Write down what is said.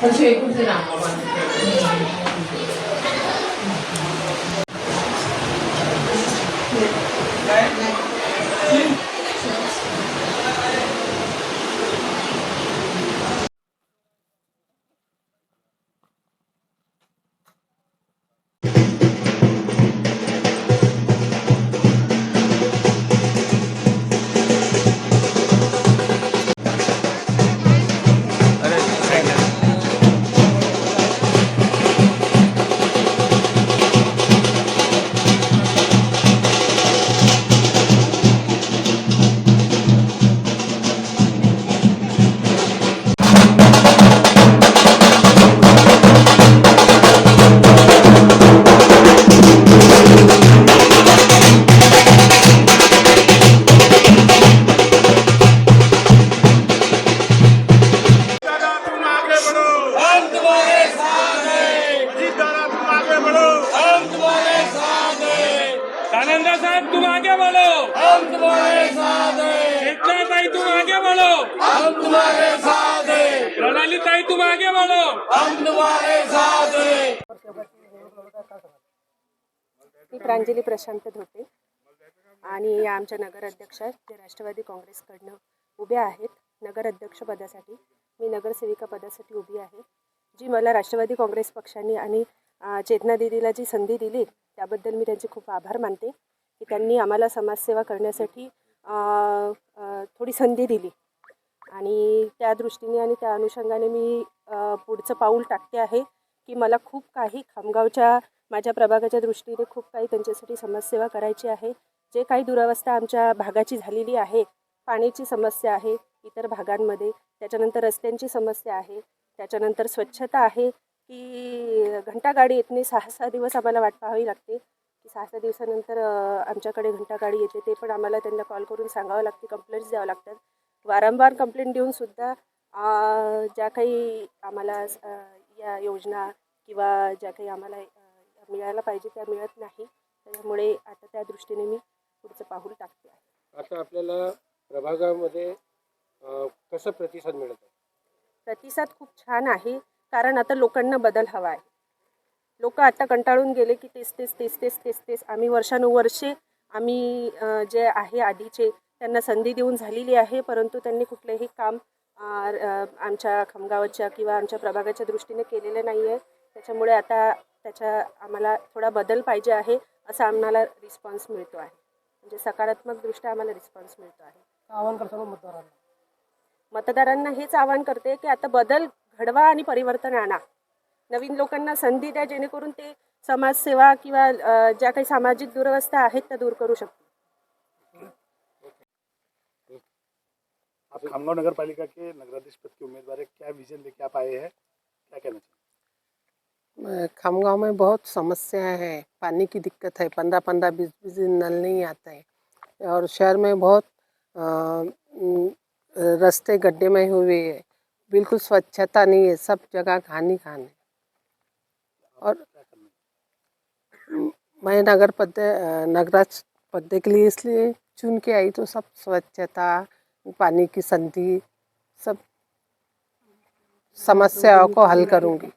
저 주위 꿀들을 안 먹었는데. हम तुम्हारे साथ हैं। एकता ताई तुम आगे बढ़ो। हम तुम्हारे साथ हैं। प्रणाली ताई तुम आगे बढ़ो। हम तुम्हारे साथ हैं। मी प्रांजली प्रशांत धोटे आणि आमच्या नगराध्यक्षा जे राष्ट्रवादी काँग्रेसकडनं उभ्या आहेत. नगराध्यक्षपदासाठी मी नगरसेविका पदासाठी उभी आहे. जी मला राष्ट्रवादी काँग्रेस पक्षाने आणि चेतना दिदीला जी संधी दिली त्याबद्दल मी त्यांचे खूप आभार मानते. की त्यांनी आम्हाला समाजसेवा करण्यासाठी थोडी संधी दिली. आणि त्या दृष्टीने आणि त्या अनुषंगाने मी पुढचं पाऊल टाकते आहे की मला खूप काही खामगावच्या माझ्या प्रभागाच्या दृष्टीने खूप काही त्यांच्यासाठी समाजसेवा करायची आहे. जे काही दुरावस्था आमच्या भागाची झालेली आहे पाण्याची समस्या आहे इतर भागांमध्ये त्याच्यानंतर रस्त्यांची समस्या आहे त्याच्यानंतर स्वच्छता आहे की घंटागाडी येत नाही सहा सहा दिवस आम्हाला वाट पाहावी लागते. सहा सहा दिवसानंतर आमच्याकडे घंटागाडी येते ते पण आम्हाला त्यांना कॉल करून सांगावं लागते कंप्लेंट्स द्यावं लागतात. वारंवार कंप्लेंट देऊनसुद्धा ज्या काही आम्हाला या योजना किंवा ज्या काही आम्हाला मिळायला पाहिजे त्या मिळत नाही. त्याच्यामुळे आता त्या दृष्टीने मी पुढचं पाऊल टाकते आहे. आता आपल्याला प्रभागामध्ये कसं प्रतिसाद मिळत आहे? प्रतिसाद खूप छान आहे कारण आता लोकांना बदल हवा आहे. लोक आता कंटाळून गेले की तेच तेच तेच तेच तेच तेच. आम्ही वर्षानुवर्षे आम्ही जे आहे आधीचे त्यांना संधी देऊन झालेली आहे परंतु त्यांनी कुठलेही काम आमच्या खमगावाच्या किंवा आमच्या प्रभागाच्या दृष्टीने केलेलं नाही आहे त्याच्यामुळे आता त्याच्या आम्हाला थोडा बदल पाहिजे आहे असा आम्हाला रिस्पॉन्स मिळतो आहे. म्हणजे सकारात्मकदृष्ट्या आम्हाला रिस्पॉन्स मिळतो आहे. आवाहन करताना मतदारांना? मतदारांना हेच आवाहन करते की आता बदल घडवा आणि परिवर्तन आणा. नवीन लोकांना संधी द्या जेणेकरून ते समाजसेवा किंवा अ, ज्या काही सामाजिक दुरवस्था आहेत त्या दूर करू शकतील. आप खामगांव नगर पालिका के नगराध्यक्ष पद के उम्मीदवार है क्या विजन लेके आप आए हैं? क्या कहना चाहिए खामगांव में बहुत समस्या है पानी की दिक्कत है पंद्रह पंद्रह बीस बीस दिन नल नहीं आता है और शहर में बहुत रास्ते गड्ढे में हुए है बिल्कुल स्वच्छता नहीं है सब जगह खानी खाने और मैं नगर पद नगराज पद के लिए इसलिए चुन के आई तो सब स्वच्छता, पानी की संधि, सब समस्याओं को हल करूँगी।